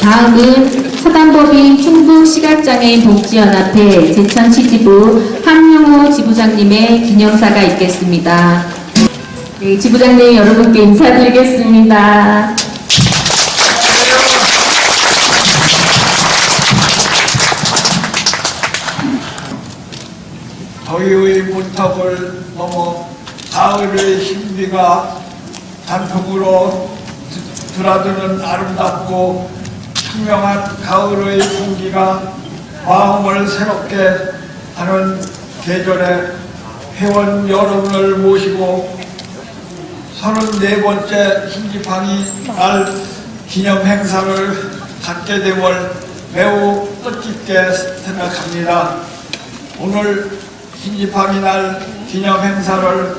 다음은 서단법인 충북시각장애인 복지연합회 제천시지부 함용호 지부장님의 기념사가 있겠습니다. 네, 지부장님 여러분께 인사드리겠습니다. 더위의 문턱을 넘어 가을의 신비가 단풍으로 드- 드라드는 아름답고 청명한 가을의 공기가 마음을 새롭게 하는 계절에 회원 여러분을 모시고 34번째 신지팡이 날 기념 행사를 갖게 됨을 매우 뜻깊게 생각합니다. 오늘 신지팡이 날 기념 행사를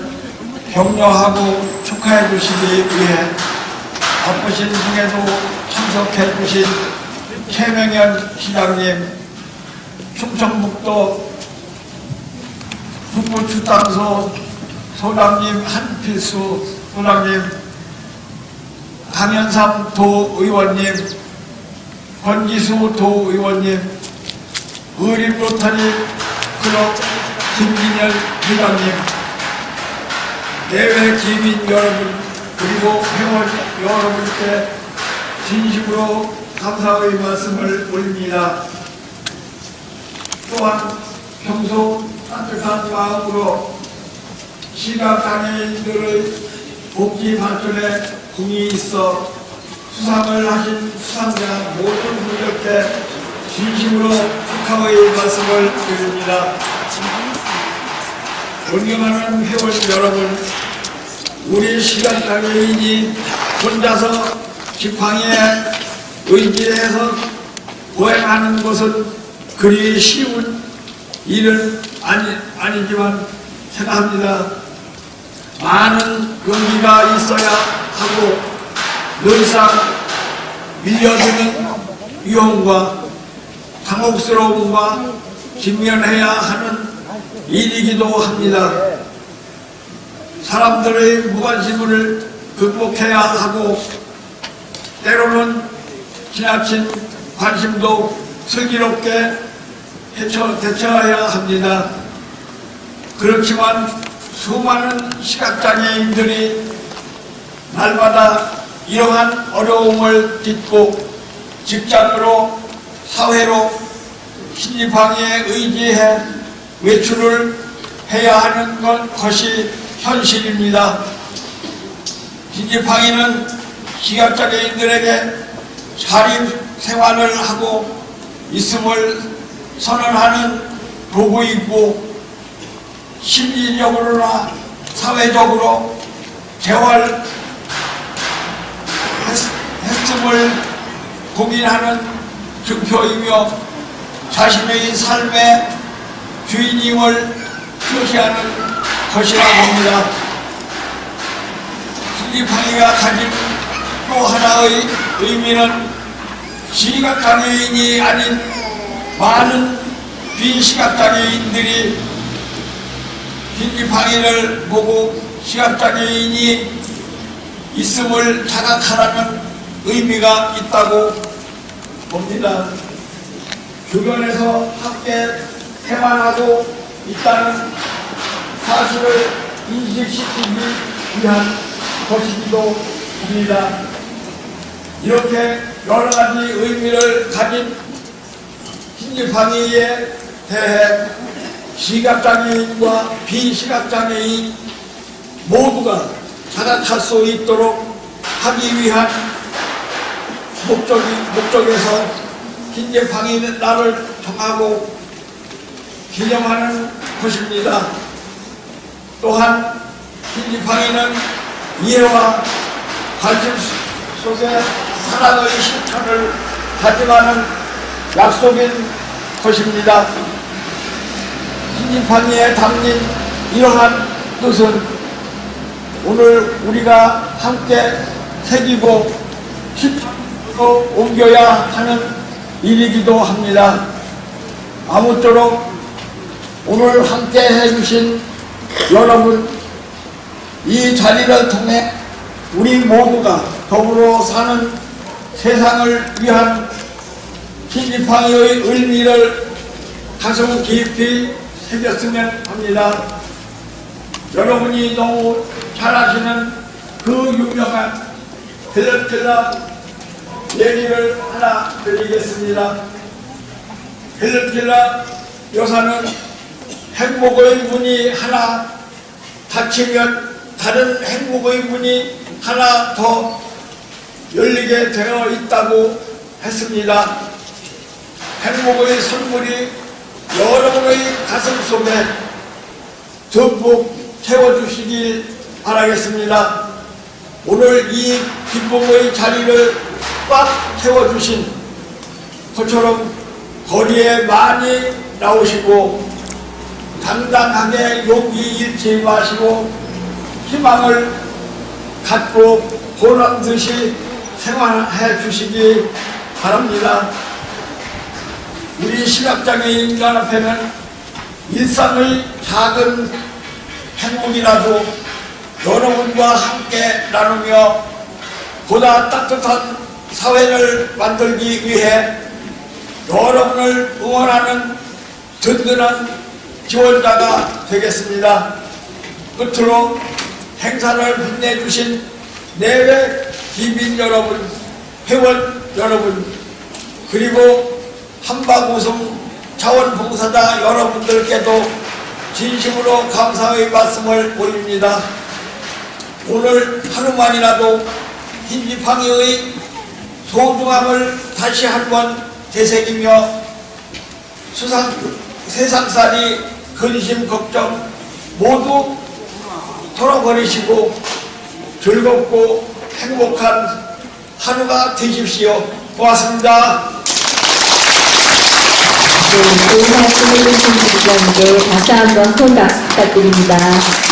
격려하고 축하해 주시기 위해 바쁘신 중에도 참석해 주신 최명현 시장님, 충청북도 북부주당소 소장님 한필수 소장님, 강현삼 도의원님, 권기수 도의원님, 의림 로터리 클럽 김진열 회장님, 대외 기민 여러분, 그리고 회원 여러분께 진심으로 감사의 말씀을 올립니다. 또한 평소 따뜻한 마음으로 시각장애인들의 복지 발전에 공이 있어 수상을 하신 수상자 모든 분들께 진심으로 축하의 말씀을 드립니다. 존경하는 회원 여러분, 우리 시각장애인이 혼자서 지팡이에 의지해서 보행하는 것은 그리 쉬운 일은 아니, 아니지만 생각합니다. 많은 용기가 있어야 하고 늘상 밀려드는 위험과 당혹스러움과 직면해야 하는 일이기도 합니다. 사람들의 무관심을 극복해야 하고 때로는 지나친 관심도 슬기롭게 해쳐, 대처해야 합니다. 그렇지만 수많은 시각장애인들이 날마다 이러한 어려움을 딛고 직장으로 사회로 신입항에 의지해 외출을 해야 하는 것, 것이 현실입니다. 신입항이는 시각장애인들에게 자립 생활을 하고 있음을 선언하는 도구이고 심리적으로나 사회적으로 재활 했음을 공인하는 증표이며 자신의 삶의 주인임을 표시하는 것이라 봅니다. 신입항이가 가진 또 하나의 의미는 시각장애인이 아닌 많은 비시각장애인들이 흰지팡이를 보고 시각장애인이 있음을 자각하라는 의미가 있다고 봅니다. 주변에서 함께 생활하고 있다는 사실을 인식시키기 위한 것이기도 합니다. 이렇게 여러 가지 의미를 가진 흰지팡이에 대해 시각장애인과 비시각장애인 모두가 자각할 수 있도록 하기 위한 목적이, 목적에서 흰지팡이 날을 정하고 기념하는 것입니다. 또한 흰지팡이는 이해와 관심 속에 사랑의 실천을 다짐하는 약속인 것입니다. 신진팡이에 담긴 이러한 뜻은 오늘 우리가 함께 새기고 실천으로 옮겨야 하는 일이기도 합니다. 아무쪼록 오늘 함께 해주신 여러분 이 자리를 통해 우리 모두가 더불어 사는 세상을 위한 흰지팡이의 의미를 가슴 깊이 새겼으면 합니다. 여러분이 너무 잘 아시는 그 유명한 벨레텔라 얘기를 하나 드리겠습니다. 벨레텔라 여사는 행복의 문이 하나 닫히면 다른 행복의 문이 하나 더 열리게 되어 있다고 했습니다. 행복의 선물이 여러분의 가슴 속에 듬뿍 채워주시길 바라겠습니다. 오늘 이 기쁨의 자리를 꽉 채워주신 것처럼 거리에 많이 나오시고 당당하게 용기 잃지 마시고 희망을 갖고 보람 듯이 생활해 주시기 바랍니다. 우리 시각장애인 연합회는 일상의 작은 행복이라도 여러분과 함께 나누며 보다 따뜻한 사회를 만들기 위해 여러분을 응원하는 든든한 지원자가 되겠습니다. 끝으로 행사를 빛내주신 내외 기민 여러분, 회원 여러분, 그리고 한방우승 자원봉사자 여러분들께도 진심으로 감사의 말씀을 올립니다. 오늘 하루만이라도 흰지팡이의 소중함을 다시 한 번 되새기며 수상, 세상살이 근심 걱정 모두 털어버리시고 즐겁고 행복한 하루가 되십시오. 고맙습니다. 네, 좋은 말씀 해 주신 지부장님께 다시 한번 큰 박수 부탁드립니다.